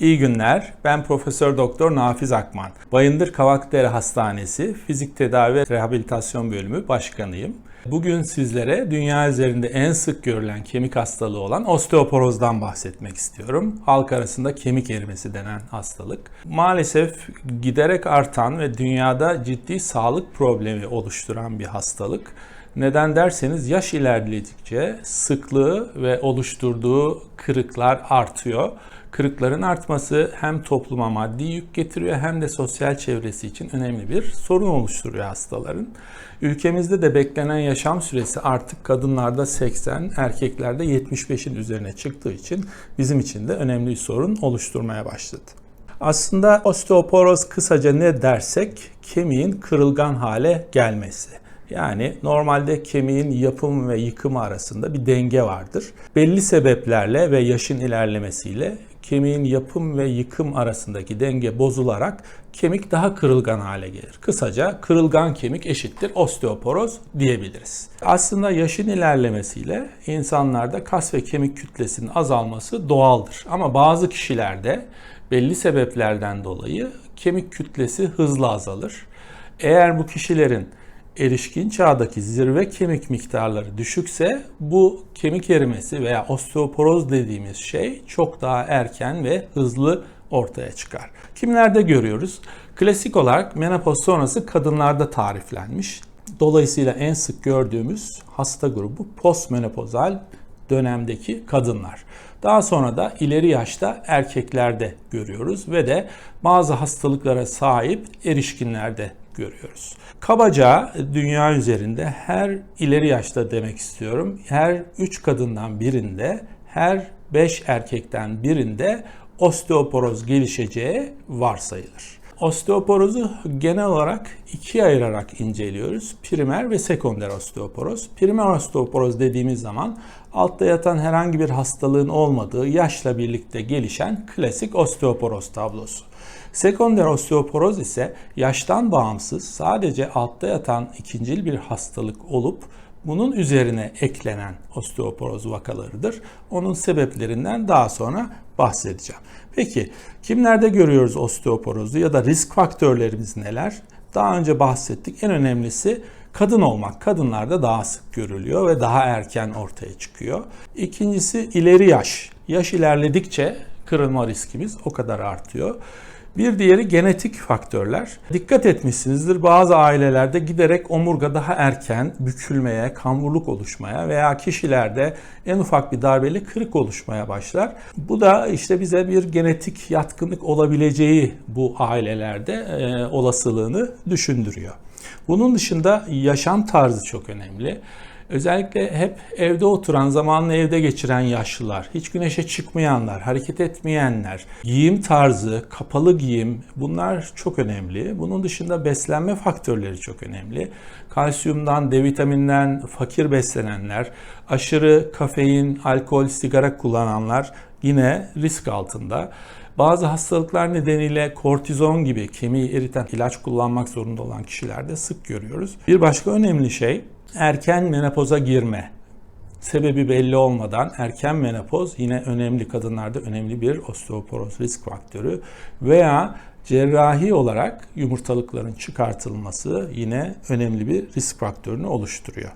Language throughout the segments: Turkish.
İyi günler. Ben Profesör Doktor Nafiz Akman. Bayındır Kavakdere Hastanesi Fizik Tedavi ve Rehabilitasyon Bölümü Başkanıyım. Bugün sizlere dünya üzerinde en sık görülen kemik hastalığı olan osteoporozdan bahsetmek istiyorum. Halk arasında kemik erimesi denen hastalık. Maalesef giderek artan ve dünyada ciddi sağlık problemi oluşturan bir hastalık. Neden derseniz yaş ilerledikçe sıklığı ve oluşturduğu kırıklar artıyor. Kırıkların artması hem topluma maddi yük getiriyor hem de sosyal çevresi için önemli bir sorun oluşturuyor hastaların. Ülkemizde de beklenen yaşam süresi artık kadınlarda 80, erkeklerde 75'in üzerine çıktığı için bizim için de önemli bir sorun oluşturmaya başladı. Aslında osteoporoz kısaca ne dersek kemiğin kırılgan hale gelmesi. Yani normalde kemiğin yapım ve yıkımı arasında bir denge vardır. Belli sebeplerle ve yaşın ilerlemesiyle kemiğin yapım ve yıkım arasındaki denge bozularak kemik daha kırılgan hale gelir. Kısaca kırılgan kemik eşittir osteoporoz diyebiliriz. Aslında yaşın ilerlemesiyle insanlarda kas ve kemik kütlesinin azalması doğaldır. Ama bazı kişilerde belli sebeplerden dolayı kemik kütlesi hızlı azalır. Eğer bu kişilerin erişkin çağdaki zirve kemik miktarları düşükse bu kemik erimesi veya osteoporoz dediğimiz şey çok daha erken ve hızlı ortaya çıkar. Kimlerde görüyoruz? Klasik olarak menopoz sonrası kadınlarda tariflenmiş. Dolayısıyla en sık gördüğümüz hasta grubu postmenopozal dönemdeki kadınlar. Daha sonra da ileri yaşta erkeklerde görüyoruz ve de bazı hastalıklara sahip erişkinlerde görüyoruz. Kabaca dünya üzerinde her ileri yaşta demek istiyorum. Her 3 kadından birinde, her 5 erkekten birinde osteoporoz gelişeceği varsayılır. Osteoporozu genel olarak ikiye ayırarak inceliyoruz. Primer ve sekonder osteoporoz. Primer osteoporoz dediğimiz zaman altta yatan herhangi bir hastalığın olmadığı yaşla birlikte gelişen klasik osteoporoz tablosu. Sekonder osteoporoz ise yaştan bağımsız sadece altta yatan ikincil bir hastalık olup bunun üzerine eklenen osteoporoz vakalarıdır. Onun sebeplerinden daha sonra bahsedeceğim. Peki kimlerde görüyoruz osteoporozu ya da risk faktörlerimiz neler? Daha önce bahsettik. En önemlisi kadın olmak. Kadınlarda daha sık görülüyor ve daha erken ortaya çıkıyor. İkincisi ileri yaş. Yaş ilerledikçe kırılma riskimiz o kadar artıyor. Bir diğeri genetik faktörler. Dikkat etmişsinizdir bazı ailelerde giderek omurga daha erken bükülmeye, kamburluk oluşmaya veya kişilerde en ufak bir darbeli kırık oluşmaya başlar. Bu da işte bize bir genetik yatkınlık olabileceği bu ailelerde e, olasılığını düşündürüyor. Bunun dışında yaşam tarzı çok önemli. Özellikle hep evde oturan, zamanını evde geçiren yaşlılar, hiç güneşe çıkmayanlar, hareket etmeyenler, giyim tarzı, kapalı giyim bunlar çok önemli. Bunun dışında beslenme faktörleri çok önemli. Kalsiyumdan, D vitaminden fakir beslenenler, aşırı kafein, alkol, sigara kullananlar yine risk altında. Bazı hastalıklar nedeniyle kortizon gibi kemiği eriten ilaç kullanmak zorunda olan kişilerde sık görüyoruz. Bir başka önemli şey erken menopoza girme. Sebebi belli olmadan erken menopoz yine önemli kadınlarda önemli bir osteoporoz risk faktörü veya cerrahi olarak yumurtalıkların çıkartılması yine önemli bir risk faktörünü oluşturuyor.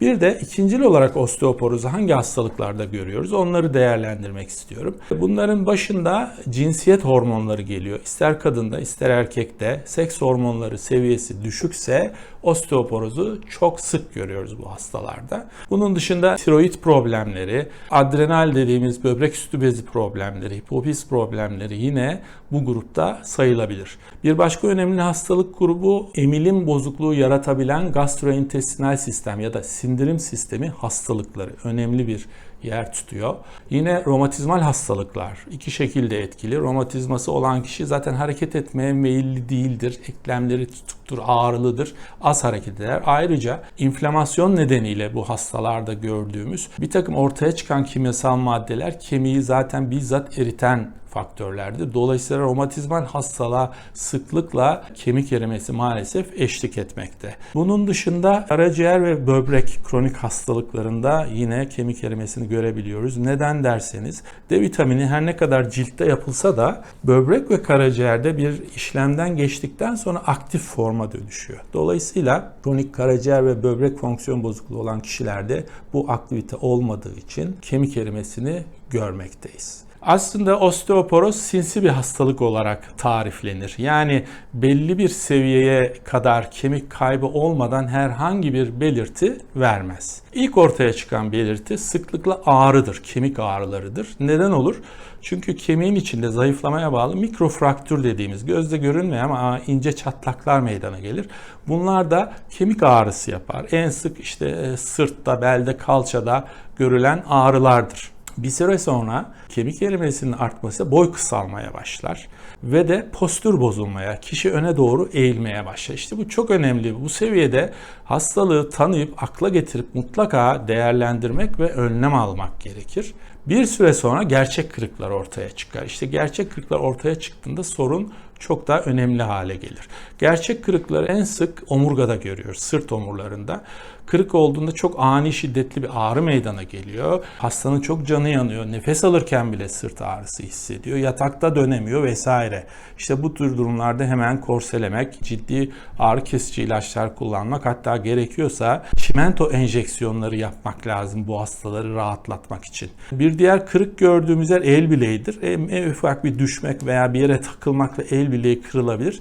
Bir de ikincil olarak osteoporozu hangi hastalıklarda görüyoruz onları değerlendirmek istiyorum. Bunların başında cinsiyet hormonları geliyor. İster kadında ister erkekte seks hormonları seviyesi düşükse osteoporozu çok sık görüyoruz bu hastalarda. Bunun dışında tiroid problemleri, adrenal dediğimiz böbrek üstü bezi problemleri, hipofiz problemleri yine bu grupta sayılabilir. Bir başka önemli hastalık grubu emilim bozukluğu yaratabilen gastrointestinal sistem ya da sindirim sistemi hastalıkları önemli bir yer tutuyor. Yine romatizmal hastalıklar iki şekilde etkili. Romatizması olan kişi zaten hareket etmeye meyilli değildir. Eklemleri tutuktur, ağrılıdır, az hareket eder. Ayrıca inflamasyon nedeniyle bu hastalarda gördüğümüz bir takım ortaya çıkan kimyasal maddeler kemiği zaten bizzat eriten faktörlerdir. Dolayısıyla romatizmal hastalığa sıklıkla kemik erimesi maalesef eşlik etmekte. Bunun dışında karaciğer ve böbrek kronik hastalıklarında yine kemik erimesini görebiliyoruz. Neden derseniz D vitamini her ne kadar ciltte yapılsa da böbrek ve karaciğerde bir işlemden geçtikten sonra aktif forma dönüşüyor. Dolayısıyla kronik karaciğer ve böbrek fonksiyon bozukluğu olan kişilerde bu aktivite olmadığı için kemik erimesini görmekteyiz. Aslında osteoporoz sinsi bir hastalık olarak tariflenir. Yani belli bir seviyeye kadar kemik kaybı olmadan herhangi bir belirti vermez. İlk ortaya çıkan belirti sıklıkla ağrıdır, kemik ağrılarıdır. Neden olur? Çünkü kemiğin içinde zayıflamaya bağlı mikrofraktür dediğimiz gözde görünmeyen ama ince çatlaklar meydana gelir. Bunlar da kemik ağrısı yapar. En sık işte sırtta, belde, kalçada görülen ağrılardır. Bir süre sonra kemik erimesinin artması boy kısalmaya başlar ve de postür bozulmaya, kişi öne doğru eğilmeye başlar. İşte bu çok önemli. Bu seviyede hastalığı tanıyıp akla getirip mutlaka değerlendirmek ve önlem almak gerekir. Bir süre sonra gerçek kırıklar ortaya çıkar. İşte gerçek kırıklar ortaya çıktığında sorun çok daha önemli hale gelir. Gerçek kırıkları en sık omurgada görüyoruz, sırt omurlarında. Kırık olduğunda çok ani şiddetli bir ağrı meydana geliyor. Hastanın çok canı yanıyor. Nefes alırken bile sırt ağrısı hissediyor. Yatakta dönemiyor vesaire. İşte bu tür durumlarda hemen korselemek, ciddi ağrı kesici ilaçlar kullanmak hatta gerekiyorsa çimento enjeksiyonları yapmak lazım bu hastaları rahatlatmak için. Bir diğer kırık gördüğümüz yer el bileğidir. En ufak bir düşmek veya bir yere takılmakla el bileği kırılabilir.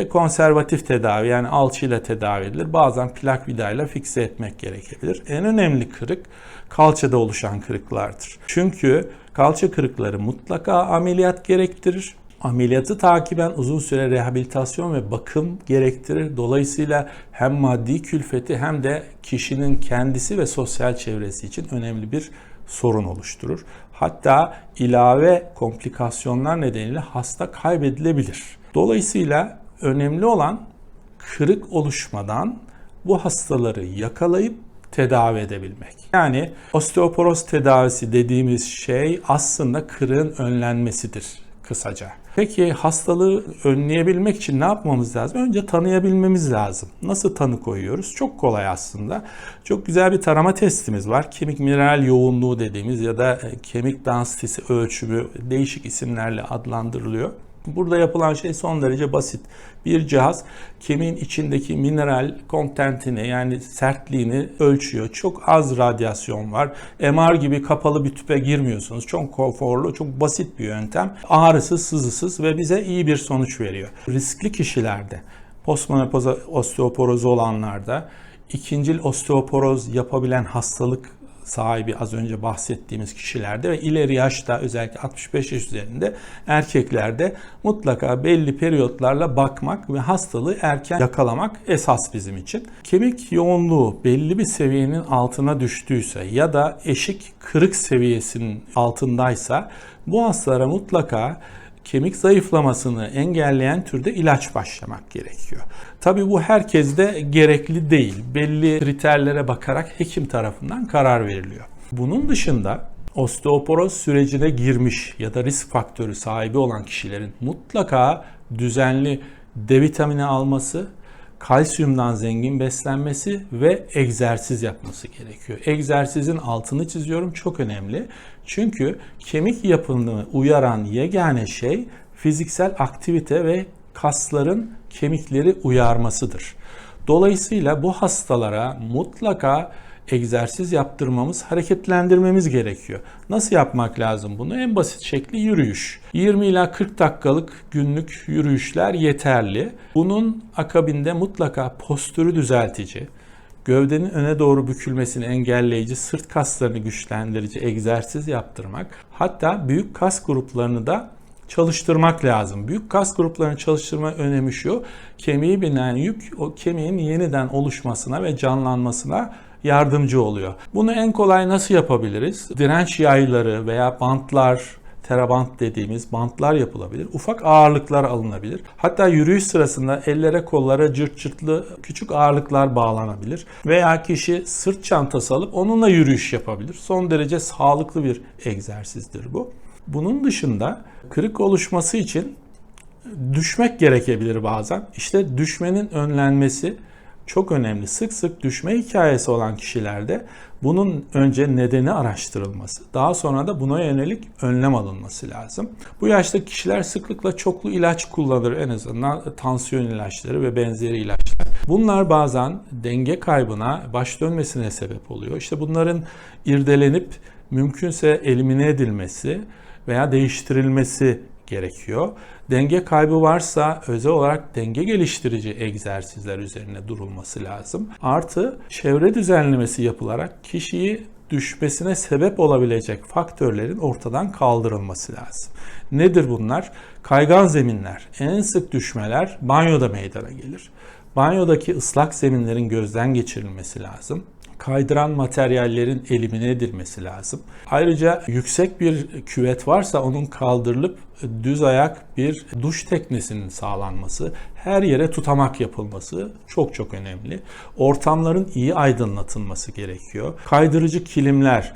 Genellikle konservatif tedavi yani alçıyla tedavi edilir. Bazen plak vidayla fikse etmek gerekebilir. En önemli kırık kalçada oluşan kırıklardır. Çünkü kalça kırıkları mutlaka ameliyat gerektirir. Ameliyatı takiben uzun süre rehabilitasyon ve bakım gerektirir. Dolayısıyla hem maddi külfeti hem de kişinin kendisi ve sosyal çevresi için önemli bir sorun oluşturur. Hatta ilave komplikasyonlar nedeniyle hasta kaybedilebilir. Dolayısıyla önemli olan kırık oluşmadan bu hastaları yakalayıp tedavi edebilmek. Yani osteoporoz tedavisi dediğimiz şey aslında kırığın önlenmesidir kısaca. Peki hastalığı önleyebilmek için ne yapmamız lazım? Önce tanıyabilmemiz lazım. Nasıl tanı koyuyoruz? Çok kolay aslında. Çok güzel bir tarama testimiz var. Kemik mineral yoğunluğu dediğimiz ya da kemik densitesi ölçümü değişik isimlerle adlandırılıyor. Burada yapılan şey son derece basit. Bir cihaz kemiğin içindeki mineral kontentini yani sertliğini ölçüyor. Çok az radyasyon var. MR gibi kapalı bir tüpe girmiyorsunuz. Çok konforlu, çok basit bir yöntem. Ağrısız, sızısız ve bize iyi bir sonuç veriyor. Riskli kişilerde, postmenopoza osteoporozu olanlarda, ikincil osteoporoz yapabilen hastalık sahibi az önce bahsettiğimiz kişilerde ve ileri yaşta özellikle 65 yaş üzerinde erkeklerde mutlaka belli periyotlarla bakmak ve hastalığı erken yakalamak esas bizim için. Kemik yoğunluğu belli bir seviyenin altına düştüyse ya da eşik kırık seviyesinin altındaysa bu hastalara mutlaka kemik zayıflamasını engelleyen türde ilaç başlamak gerekiyor. Tabii bu herkeste gerekli değil. Belli kriterlere bakarak hekim tarafından karar veriliyor. Bunun dışında osteoporoz sürecine girmiş ya da risk faktörü sahibi olan kişilerin mutlaka düzenli D vitamini alması, kalsiyumdan zengin beslenmesi ve egzersiz yapması gerekiyor. Egzersizin altını çiziyorum çok önemli. Çünkü kemik yapını uyaran yegane şey fiziksel aktivite ve kasların kemikleri uyarmasıdır. Dolayısıyla bu hastalara mutlaka egzersiz yaptırmamız, hareketlendirmemiz gerekiyor. Nasıl yapmak lazım bunu? En basit şekli yürüyüş. 20 ila 40 dakikalık günlük yürüyüşler yeterli. Bunun akabinde mutlaka postürü düzeltici, gövdenin öne doğru bükülmesini engelleyici, sırt kaslarını güçlendirici egzersiz yaptırmak, hatta büyük kas gruplarını da çalıştırmak lazım. Büyük kas gruplarını çalıştırma önemi şu, kemiği binen yük o kemiğin yeniden oluşmasına ve canlanmasına yardımcı oluyor. Bunu en kolay nasıl yapabiliriz? Direnç yayları veya bantlar, terabant dediğimiz bantlar yapılabilir. Ufak ağırlıklar alınabilir. Hatta yürüyüş sırasında ellere kollara cırt cırtlı küçük ağırlıklar bağlanabilir. Veya kişi sırt çantası alıp onunla yürüyüş yapabilir. Son derece sağlıklı bir egzersizdir bu. Bunun dışında kırık oluşması için düşmek gerekebilir bazen. İşte düşmenin önlenmesi çok önemli. Sık sık düşme hikayesi olan kişilerde bunun önce nedeni araştırılması, daha sonra da buna yönelik önlem alınması lazım. Bu yaşta kişiler sıklıkla çoklu ilaç kullanır en azından tansiyon ilaçları ve benzeri ilaçlar. Bunlar bazen denge kaybına, baş dönmesine sebep oluyor. İşte bunların irdelenip mümkünse elimine edilmesi veya değiştirilmesi gerekiyor. Denge kaybı varsa özel olarak denge geliştirici egzersizler üzerine durulması lazım. Artı çevre düzenlemesi yapılarak kişiyi düşmesine sebep olabilecek faktörlerin ortadan kaldırılması lazım. Nedir bunlar? Kaygan zeminler, en sık düşmeler banyoda meydana gelir. Banyodaki ıslak zeminlerin gözden geçirilmesi lazım kaydıran materyallerin elimine edilmesi lazım. Ayrıca yüksek bir küvet varsa onun kaldırılıp düz ayak bir duş teknesinin sağlanması, her yere tutamak yapılması çok çok önemli. Ortamların iyi aydınlatılması gerekiyor. Kaydırıcı kilimler,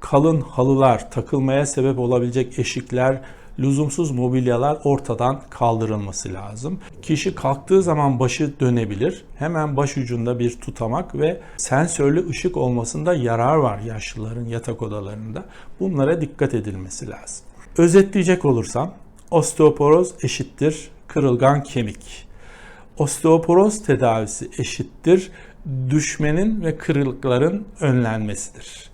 kalın halılar, takılmaya sebep olabilecek eşikler, lüzumsuz mobilyalar ortadan kaldırılması lazım. Kişi kalktığı zaman başı dönebilir. Hemen baş ucunda bir tutamak ve sensörlü ışık olmasında yarar var yaşlıların yatak odalarında. Bunlara dikkat edilmesi lazım. Özetleyecek olursam osteoporoz eşittir kırılgan kemik. Osteoporoz tedavisi eşittir düşmenin ve kırıkların önlenmesidir.